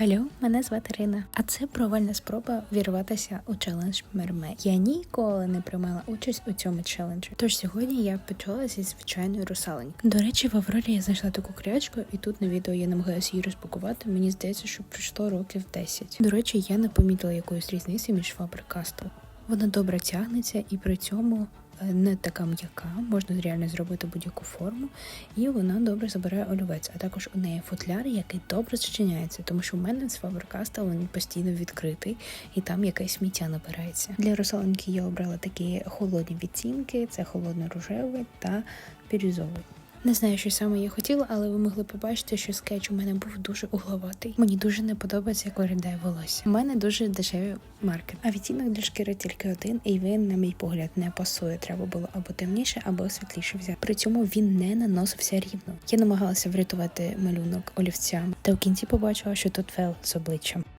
Халю, мене звати Рина, а це провальна спроба вірватися у челендж Мермей. Я ніколи не приймала участь у цьому челенджі. Тож сьогодні я почала зі звичайної русаленьки. До речі, в Аврорі я знайшла таку крячку, і тут на відео я намагаюся її розпакувати. Мені здається, що пройшло років 10. До речі, я не помітила якоїсь різниці між фабрикастом. Вона добре тягнеться і при цьому не така м'яка, можна реально зробити будь-яку форму, і вона добре забирає олівець. А також у неї футляр, який добре зчиняється, тому що у мене з фаберкаста він постійно відкритий, і там якесь сміття набирається. Для русалоньки я обрала такі холодні відцінки: це холодно-рожевий та бірюзовий. Не знаю, що саме я хотіла, але ви могли побачити, що скетч у мене був дуже угловатий. Мені дуже не подобається, як виглядає волосся. У мене дуже дешеві маркер. А відтінок для шкіри тільки один, і він, на мій погляд, не пасує. Треба було або темніше, або світліше взяти. При цьому він не наносився рівно. Я намагалася врятувати малюнок олівцям, та в кінці побачила, що тут фел з обличчям.